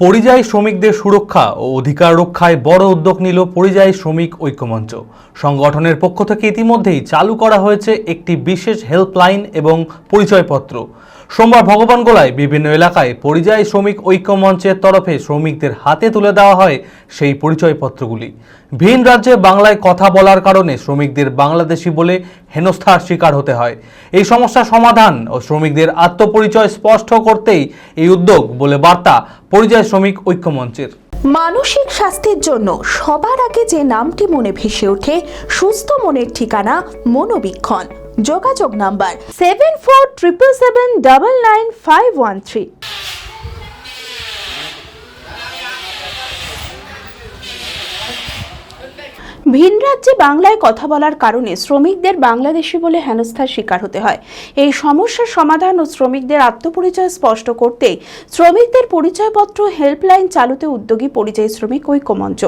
পরিযায়ী শ্রমিকদের সুরক্ষা ও অধিকার রক্ষায় বড় উদ্যোগ নিল পরিযায়ী শ্রমিক ঐক্যমঞ্চ। সংগঠনের পক্ষ থেকে ইতিমধ্যেই চালু করা হয়েছে একটি বিশেষ হেল্পলাইন এবং পরিচয়পত্র। সোমবার ভগবানগোলায় বিভিন্ন এলাকায় পরিযায়ী শ্রমিক ঐক্যমঞ্চের তরফে শ্রমিকদের হাতে তুলে দেওয়া হয় সেই পরিচয়পত্রগুলি। ভিন রাজ্যে বাংলায় কথা বলার কারণে শ্রমিকদের বাংলাদেশি বলে হেনস্থার শিকার হতে হয়। এই সমস্যা সমাধান ও শ্রমিকদের আত্মপরিচয় স্পষ্ট করতেই এই উদ্যোগ বলে বার্তা পরিযায়ী শ্রমিক ঐক্য মঞ্চের। মানসিক স্বাস্থ্যের জন্য সবার আগে যে নামটি মনে ভেসে ওঠে, সুস্থ মনের ঠিকানা মনোবীক্ষণ। যোগাযোগ number seven four triple seven double nine five one three ভিন রাজ্যে বাংলায় কথা বলার কারণে শ্রমিকদের বাংলাদেশি বলে হেনস্থার শিকার হতে হয়। এই সমস্যার সমাধান ও শ্রমিকদের আত্মপরিচয় স্পষ্ট করতে শ্রমিকদের পরিচয়পত্র হেল্পলাইন চালুতে উদ্যোগী পরিযায়ী শ্রমিক ঐক্যমঞ্চ।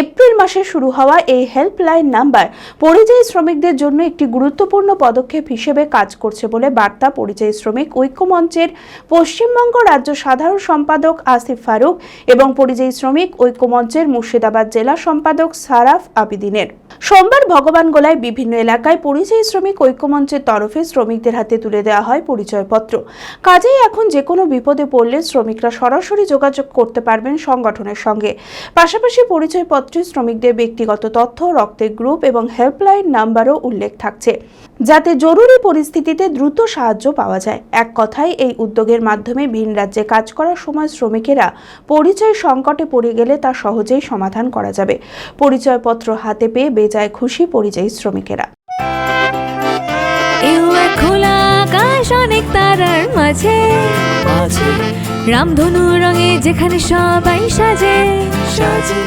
এপ্রিল মাসে শুরু হওয়া এই হেল্পলাইন নাম্বার পরিযায়ী শ্রমিকদের জন্য একটি গুরুত্বপূর্ণ পদক্ষেপ হিসেবে কাজ করছে বলে বার্তা পরিযায়ী শ্রমিক ঐক্যমঞ্চের পশ্চিমবঙ্গ রাজ্য সাধারণ সম্পাদক আসিফ ফারুক এবং পরিযায়ী শ্রমিক ঐক্যমঞ্চের মুর্শিদাবাদ জেলা সম্পাদক সারাফ আবিদিনের সোমবার ভগবানগোলায় বিভিন্ন এলাকায় পরিযায়ী শ্রমিক ঐক্যমঞ্চের তরফে শ্রমিকদের হাতে তুলে দেওয়া হয় পরিচয়পত্র কাজেই এখন যে কোনো বিপদে পড়লে শ্রমিকরা সরাসরি যোগাযোগ করতে পারবেন সংগঠনের সঙ্গে পাশাপাশি পরিচয়পত্রে শ্রমিকদের ব্যক্তিগত তথ্য রক্তের গ্রুপ এবং হেল্পলাইন নাম্বারও উল্লেখ থাকছে যাতে জরুরি পরিস্থিতিতে দ্রুত সাহায্য পাওয়া যায়। এক কথায় এই উদ্যোগের মাধ্যমে ভিন রাজ্যে কাজ করার সময় শ্রমিকেরা পরিচয় সংকটে পড়ে গেলে তা সহজেই সমাধান করা যাবে। পরিচয়পত্র হাতে পেয়ে বেজায় খুশি পরিযায়ী শ্রমিকেরা। খোলা আকাশ অনেক তারার মাঝে। রামধনু রঙে যেখানে সবাই সাজে। সাজে।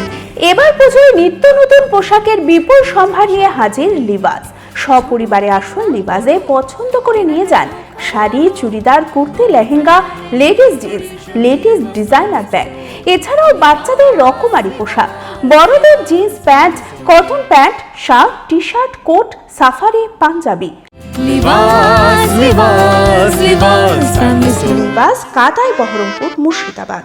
এবার পুজোয় নিত্য নতুন পোশাকের বিপুল সম্ভার নিয়ে হাজির লিবাস। সপরিবারে আসুন লিবাসে পছন্দ করে নিয়ে যান sari churidar kurti lehenga ladies jeans ladies designer bag. এছাড়াও বাচ্চাদের রকমারি পোশাক। বড়দের jeans pant cotton pant shirt T shirt coat safari panjabi. Libas Libas Baharampur Murshidabad.